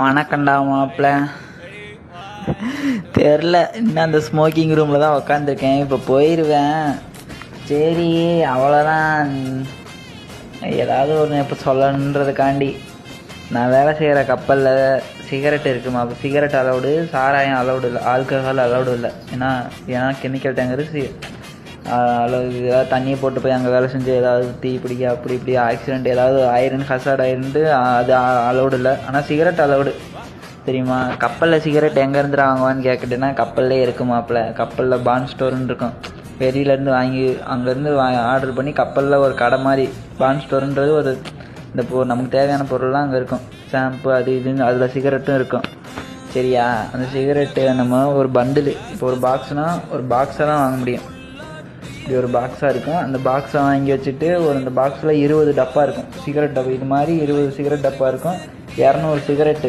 வணக்கண்டா மாப்பிள்ள தெரில. இன்னும் அந்த ஸ்மோக்கிங் ரூமில் தான் உக்காந்துருக்கேன். இப்போ போயிடுவேன் சரி அவ்வளோதான் ஏதாவது ஒன்று இப்போ சொல்லணுன்றதுக்காண்டி. நான் வேலை செய்கிற கப்பலில் சிகரெட் இருக்குமா அப்போ சிகரெட் அலௌடு சாராயம் அலௌடு இல்லை. ஆல்கஹால் அலௌடு இல்லை. ஏன்னா ஏன்னா கெமிக்கல் டேங்கரு அல்லது ஏதாவது தண்ணியை போட்டு போய் அங்கே வேலை செஞ்சு ஏதாவது தீ பிடிக்க அப்படி இப்படி ஆக்சிடெண்ட் ஏதாவது ஆயிரன் ஹசார்ட் ஆயிருந்து அது அலௌடு இல்லை. ஆனால் சிகரெட் அலௌடு தெரியுமா? கப்பலில் சிகரெட் எங்கேருந்து வாங்குவான்னு கேட்குட்டுன்னா கப்பல்லே இருக்குமாப்பில் கப்பலில் பான் ஸ்டோர்னு இருக்கும். வெளியிலேருந்து வாங்கி அங்கேருந்து வா ஆர்டர் பண்ணி கப்பலில் ஒரு கடை மாதிரி பான் ஸ்டோருன்றது ஒரு இந்த இப்போ நமக்கு தேவையான பொருள்லாம் அங்கே இருக்கும். ஷாம்பு அது இதுன்னு அதில் சிகரெட்டும் இருக்கும். சரியா? அந்த சிகரெட்டு நம்ம ஒரு பண்டில் இப்போ ஒரு பாக்ஸ்னால் ஒரு பாக்ஸை தான் வாங்க முடியும். இப்படி ஒரு பாக்ஸாக இருக்கும். அந்த பாக்ஸை வாங்கி வச்சுட்டு ஒரு அந்த பாக்ஸில் இருபது டப்பா இருக்கும். சிகரெட் டப்பா. இது மாதிரி இருபது சிகரெட் டப்பா இருக்கும். இரநூறு சிகரெட்டு